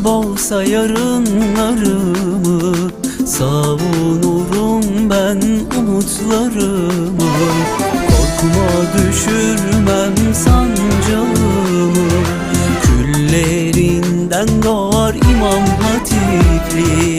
olsa yarınlarımı Savunurum ben umutlarımı. Korkuma düşürmem sancağımı. Küllerinden doğar İmam Hatipli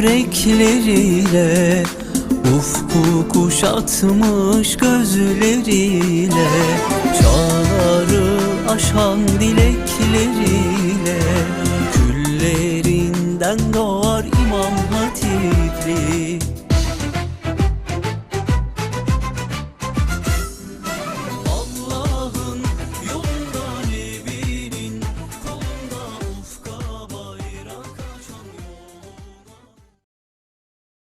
yürekleriyle Ufku kuşatmış gözleriyle Çağları aşan dilekleriyle Küllerinden doğar imam hatipli.